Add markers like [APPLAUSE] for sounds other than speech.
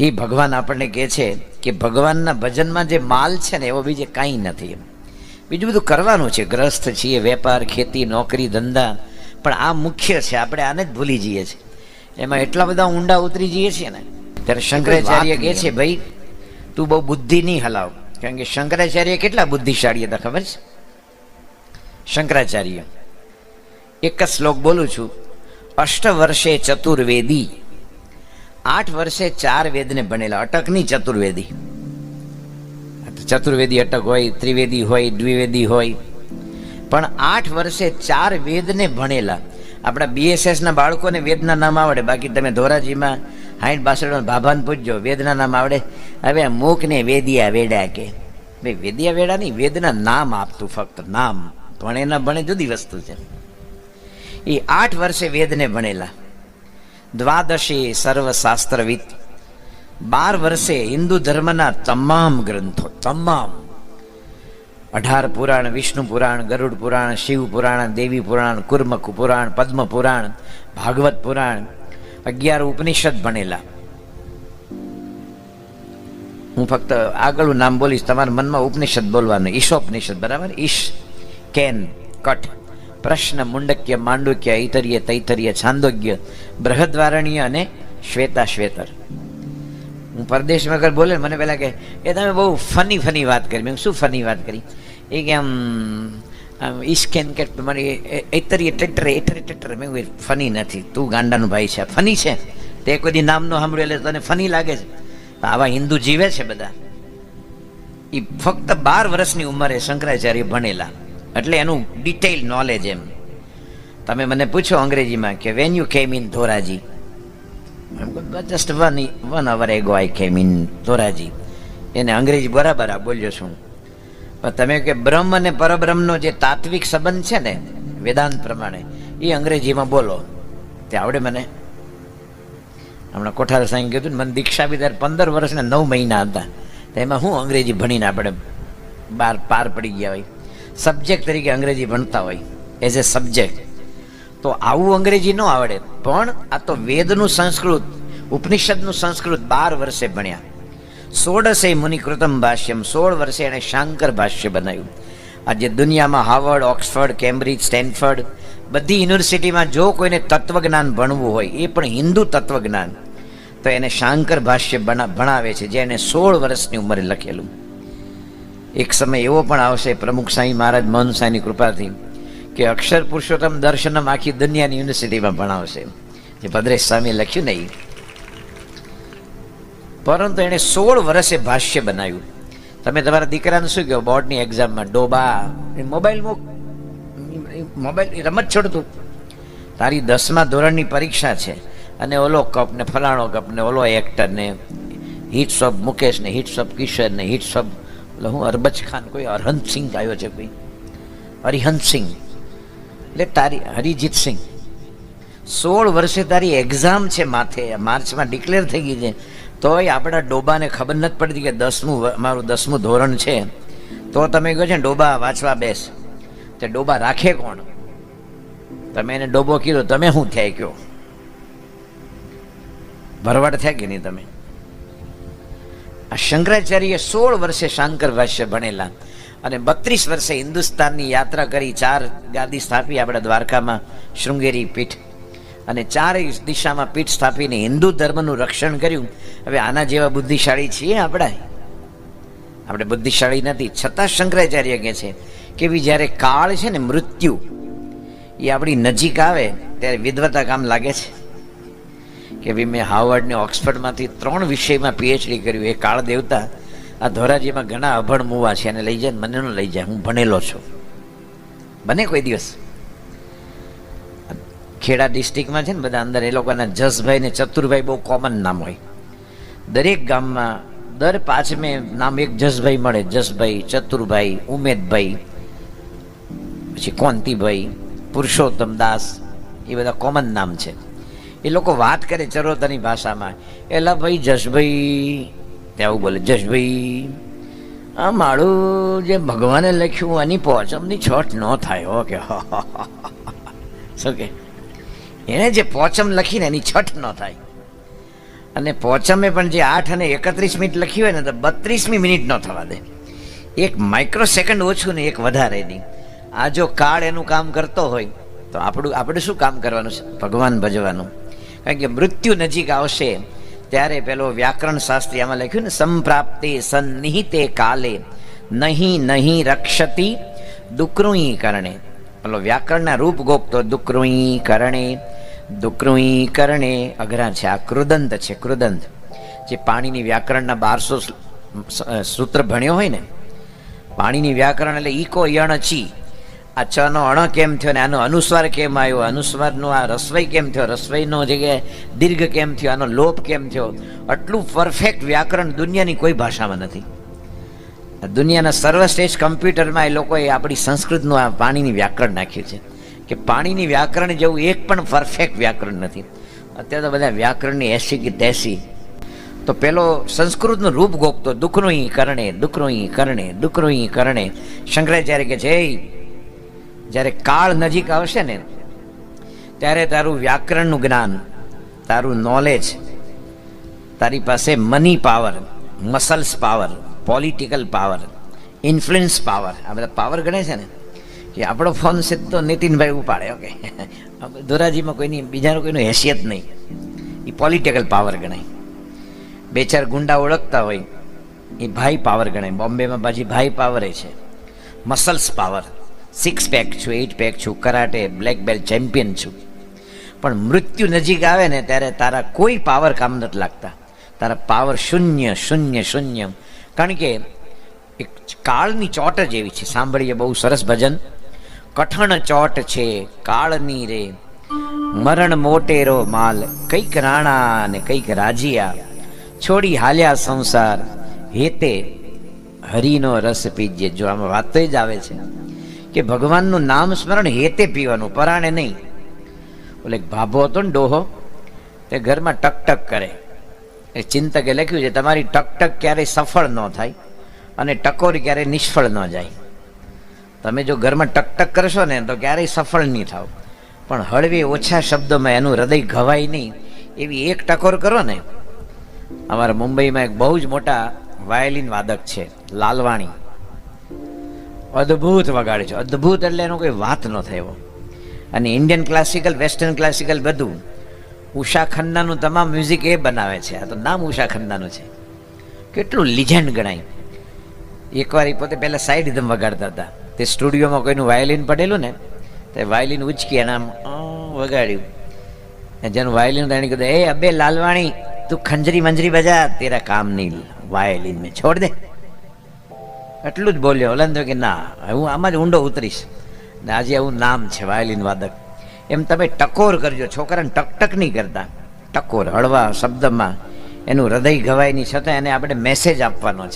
એ ભગવાન આપણને કહે છે કે ભગવાનના ભજનમાં જે માલ છે ને એવો બીજે કાંઈ નથી. એમ બીજું બધું કરવાનું છે. ગ્રસ્ત છીએ વેપાર ખેતી નોકરી ધંધા. પણ આ મુખ્ય છે. આપણે આને જ ભૂલી જઈએ છીએ. એમાં એટલા બધા ઊંડા ઉતરી જઈએ છીએ ને. ત્યારે શંકરાચાર્ય કહે છે ભાઈ તું બહુ બુદ્ધિ નહીં હલાવ. કારણ કે શંકરાચાર્ય કેટલા બુદ્ધિશાળી હતા ખબર છે? શંકરાચાર્ય. એક જ શ્લોક બોલું છું. અષ્ટ વર્ષે ચતુર્વેદી આઠ વર્ષે ચાર વેદને ભણેલા અટકની ચતુર્વેદી. ચતુર્વેદી અટક હોય, ત્રિવેદી હોય, દ્વિવેદી હોય. પણ આઠ વર્ષે ચાર વેદને ભણેલા. આપણા બીએસએસના બાળકોને વેદના નામ આવડે. બાકી તમે ધોરાજીમાં હાઈટ બાસઠ ભાભાને પૂછજો વેદના નામ આવડે. હવે મૂકને વેદિયા વેડા કે. ભાઈ, વેદિયા વેડા નહીં, વેદના નામ આપતું ફક્ત. નામ. ભણે ના ભણે જુદી વસ્તુ છે. એ આઠ વર્ષે વેદને ભણેલા. દ્વાદશી સર્વશાસ્ત્રવિદ બાર વર્ષે હિન્દુ ધર્મના તમામ ગ્રંથો તમામ અઢાર પુરાણ વિષ્ણુ પુરાણ ગરુડ પુરાણ શિવ પુરાણ દેવી પુરાણ કુર્મક પુરાણ પદ્મ પુરાણ ભાગવત પુરાણ અગિયાર ઉપનિષદ ભણેલા હું ફક્ત આગળનું નામ બોલીશ તમારા મનમાં ઉપનિષદ બોલવાનું ઈશોપનિષદ બરાબર ઈશ કેન કટ પ્રશ્ન મુંડક્ય, માંડુક્ય, ઐતર્ય, તૈતર્ય, છાંદોગ્ય, બૃહદ્વારણીય અને શ્વેતા શ્વેતર હું પરદેશમાં અગર બોલે મને પહેલાં કે, એ તમે બહુ ફની ફની વાત કરી. મેં શું ફની વાત કરી? એ કે, આમ આમ, ઈસ્કેન કે મારી ઐતરીય ટેટર એટરે ટેટર. મેં ફની નથી. તું ગાંડાનું ભાઈ છે. ફની છે. તે કોઈ નામનું સાંભળ્યું એટલે તને ફની લાગે છે. આવા હિન્દુ જીવે છે બધા. એ ફક્ત બાર વર્ષની ઉંમરે શંકરાચાર્ય ભણેલા. એટલે એનું ડિટેલ નોલેજ એમ. તમે મને પૂછો અંગ્રેજીમાં કે when you came in Dhoraji. Just one one hour ago I came in Dhoraji. એને અંગ્રેજી બરાબર આ બોલ્યો છું. પણ તમે કે બ્રહ્મ અને પરબ્રહ્મનો જે તાત્વિક સંબંધ છે ને, વેદાંત પ્રમાણે, એ અંગ્રેજીમાં બોલો. તે આવડે મને. હમણાં કોઠાર સાંઈ કીધું મને દીક્ષા બી ત્યારે પંદર વર્ષને નવ મહિના હતા. તો એમાં હું અંગ્રેજી ભણીને આપણે બાર પાર પડી ગયા હોય. સબ્જેક્ટ તરીકે અંગ્રેજી ભણતા હોય એઝ એ સબ્જેક્ટ તો આવું અંગ્રેજી ન આવડે, પણ આ તો વેદનું સંસ્કૃત, ઉપનિષદનું સંસ્કૃત બાર વર્ષે ભણ્યા. સોળસે મુનિકૃતમ ભાષ્યમ, સોળ વર્ષે એણે શાંકર ભાષ્ય બનાવ્યું. આજે દુનિયામાં હાવર્ડ, ઓક્સફર્ડ, કેમ્બ્રિજ, સ્ટેનફર્ડ, બધી યુનિવર્સિટીમાં જો કોઈને તત્વજ્ઞાન ભણવું હોય, એ પણ હિન્દુ તત્વજ્ઞાન. તો એને શાંકર ભાષ્ય ભણાવે છે, જે એને સોળ વર્ષની ઉંમરે લખેલું. એક સમય એવો પણ આવશે, પ્રમુખ સાંઈ મહારાજ મૌન સાંઈની કૃપાથી, કે અક્ષર પુરુષોત્તમ દર્શનમ આખી દુનિયાની યુનિવર્સિટીમાં ભણાવશે જે ભદ્રેશ સ્વામીએ લખ્યું નહીં પરંતુ એણે સોળ વર્ષે ભાષ્ય બનાવ્યું. તમે તમારા દીકરાને શું કહો, બોર્ડની એક્ઝામમાં ડોબા, એ મોબાઈલ મોબાઈલ રમત છોડતું તારી દસમા ધોરણની પરીક્ષા છે, અને ઓલો કપ ને ફલાણો કપ ને ઓલો એક્ટર ને હિટ્સ ઓફ મુકેશ ને હિટ્સ ઓફ કિશોર ને હિટ્સ ઓફ એટલે હું અરબજ ખાન કોઈ અરહંત સિંહ આવ્યો છે કોઈ? હરિહંતસિંહ એટલે તારી, હરિજીત સિંહ. સોળ વર્ષે તારી એક્ઝામ છે માથે, માર્ચમાં ડિક્લેર થઈ ગઈ છે. તોય આપણા ડોબાને ખબર નથી પડતી કે દસમું મારું દસમું ધોરણ છે. તો તમે કહો છો ડોબા વાંચવા બેસ. તે ડોબા રાખે કોણ? તમે એને ડોબો કીધો, તમે શું થયા કયો ભરવાડ થયા કે નહીં તમે? આ શંકરાચાર્ય સોળ વર્ષે શાંકર ભાષ્ય ભણેલા અને બત્રીસ વર્ષે હિન્દુસ્તાનની યાત્રા કરી ચાર ગાદી સ્થાપી આપણા દ્વારકામાં શૃંગેરી પીઠ. અને ચારેય દિશામાં પીઠ સ્થાપીને હિન્દુ ધર્મનું રક્ષણ કર્યું. હવે આના જેવા બુદ્ધિશાળી છીએ આપણા. આપણે બુદ્ધિશાળી નથી. છતાં શંકરાચાર્ય કહે છે કે બી જ્યારે કાળ છે ને મૃત્યુ, એ આપણી નજીક આવે, ત્યારે વિદ્વતા કામ લાગે છે. કે ભાઈ મેં હાર્વર્ડ ને ઓક્સફર્ડમાંથી ત્રણ વિષયમાં પીએચડી કર્યું એ કાળ દેવતા. આ ધોરાજીમાં ઘણા અભણ મૂવા છે અને લઈ જાય મને ન લઈ જાય, હું ભણેલો છું. બને કોઈ દિવસ. ખેડા ડિસ્ટ્રિક્ટમાં છે ને બધા અંદર, એ લોકોના જસભાઈ ને ચતુરભાઈ બહુ કોમન નામ હોય. દરેક ગામમાં દર પાંચમે નામ એક જસભાઈ મળે. જસભાઈ, ચતુરભાઈ, ઉમેદભાઈ, પછી કોંતીભાઈ, પુરુષોત્તમ દાસ, એ બધા કોમન નામ છે. એ લોકો વાત કરે ચરોતરની ભાષામાં. એલા ભાઈ જસભાઈ તેવું બોલે જસભાઈ આ મારું જે ભગવાને લખ્યું, આની પોચમની છોટ ન થાય ઓકે શું કે? એણે જે પોચમ લખીને એની છઠ ન થાય. અને પોચમે પણ જે આઠ અને એકત્રીસ મિનિટ લખી હોય ને, તો બત્રીસમી મિનિટ ન થવા દે. એક માઇક્રો સેકન્ડ ઓછું ને એક વધારે નહીં. આ જો કાળ એનું કામ કરતો હોય, તો આપણું આપણે શું કામ કરવાનું છે? ભગવાન ભજવાનું. કારણ કે મૃત્યુ નજીક આવશે, ત્યારે પેલો વ્યાકરણ શાસ્ત્રી આમાં લખ્યું ને, સંપ્રાપ્તે સન્નિહિતે કાલે, નહીં નહીં રક્ષતી દુકૃઈ કરણે. પેલો વ્યાકરણના રૂપ ગોપતો દુકૃઈ કરણે દુકૃઈ કરણે. અઘરા છે, આ કૃદંત છે, કૃદંત. જે પાણીની વ્યાકરણના બારસો સૂત્ર ભણ્યો હોય ને, પાણીની વ્યાકરણ એટલે ઈકો યણ ચી આ ચ નો અણ કેમ થયો ને આનો અનુસ્વાર કેમ આવ્યો? અનુસ્વારનો આ રસવઈ કેમ થયો? રસવઈનો જગ્યાએ દીર્ઘ કેમ થયો? આનો લોપ કેમ થયો? આટલું પરફેક્ટ વ્યાકરણ દુનિયાની કોઈ ભાષામાં નથી. દુનિયાના સર્વશ્રેષ્ઠ કમ્પ્યુટરમાં એ લોકોએ આપણી સંસ્કૃતનું આ પાણીની વ્યાકરણ નાખ્યું છે. કે પાણીની વ્યાકરણ જેવું એક પણ પરફેક્ટ વ્યાકરણ નથી. અત્યારે તો બધા વ્યાકરણની એસી કે તેસી તો પેલો સંસ્કૃતનું રૂપ ગોપતો દુઃખનું કરણે દુઃખનું કરણે દુઃખનું કરણે. શંકરાચાર્ય કે છે "એ, જ્યારે કાળ નજીક આવશે ને, ત્યારે તારું વ્યાકરણનું જ્ઞાન, તારું નોલેજ તારી પાસે money power muscles power political power influence power આ બધા પાવર ગણે છે ને, કે આપણો ફોન છે તો નીતિનભાઈ ઉપાડે, ઓકે. [LAUGHS] ધોરાજીમાં કોઈની, બીજાનું કોઈનું હેસિયત નહીં. એ પોલિટિકલ પાવર ગણાય બે ચાર ગુંડા ઓળખતા હોય, એ ભાઈ પાવર ગણાય બોમ્બેમાં પાછી ભાઈ પાવરે છે. મસલ્સ પાવર સિક્સ પેક છું એઇટ પેક છું કરાટે બ્લેક બેલ્ટ ચેમ્પિયન છું. પણ મૃત્યુ નજીક આવે ને ત્યારે તારા કોઈ પાવર કામ નથી લાગતા. તારા પાવર શૂન્ય શૂન્ય શૂન્ય. કારણ કે એક કાળની ચોટ જ એવી છે. સાંભળીએ બહુ સરસ ભજન. કઠણ ચોટ છે, કાળની રે. મરણ મોટેરો માલ. કંઈક રાણા ને કંઈક રાજીયા. છોડી હાલ્યા સંસાર. હેતે હરિનો રસ પીજે. જો આમાં વાત જ આવે છે. કે ભગવાનનું નામ સ્મરણ હેતે પીવાનું, પરાણે નહીં. ઓલે ભાભો હતો ને ડોહો, તે ઘરમાં ટક ટક કરે. એ ચિંતકે લખ્યું છે, તમારી ટક ટક ક્યારેય સફળ ન થાય અને ટકોરી ક્યારેય નિષ્ફળ ન જાય. તમે જો ઘરમાં ટક ટક કરશો ને, તો ક્યારેય સફળ નહીં થાવ. પણ હળવી ઓછા શબ્દોમાં એનું હૃદય ઘવાય નહીં. એવી એક ટકોર કરો ને. અમારા મુંબઈમાં એક બહુ જ મોટા વાયોલિન વાદક છે, લાલવાણી. અદ્ભુત વગાડે છે. અદ્ભુત એટલે એનો કોઈ વાત ન થયો અને ઇન્ડિયન ક્લાસિકલ વેસ્ટર્ન ક્લાસિકલ બધું ઉષા ખન્નાનું તમામ મ્યુઝિક એ બનાવે છે. આ તો નામ ઉષા ખન્નાનું છે. કેટલું લિજેન્ડ ગણાય. એકવાર એ પોતે પહેલાં સાઈડ રીધમ વગાડતા હતા. તે સ્ટુડિયોમાં કોઈનું વાયોલિન પડેલું ને, તે વાયોલિન ઉચકી આમ વગાડ્યું. જેનું વાયોલિન એને કીધું, એ અબે લાલવાણી, તું ખંજરી મંજરી બજા, તેરા કામ નહીં વાયોલિન મેં છોડ દે. એટલું જ બોલ્યો ઓલા કે ના, હું આમાં જ ઊંડો ઉતરીશ. ને આજે આવું નામ છે, વાયોલિન વાદક. એમ તમે ટકોર કરજો, છોકરાને ટક ટક નહીં કરતા. ટકોર, હળવા શબ્દમાં, એનું હૃદય ઘવાય નહીં છતાં એને આપણે મેસેજ આપવાનો છે.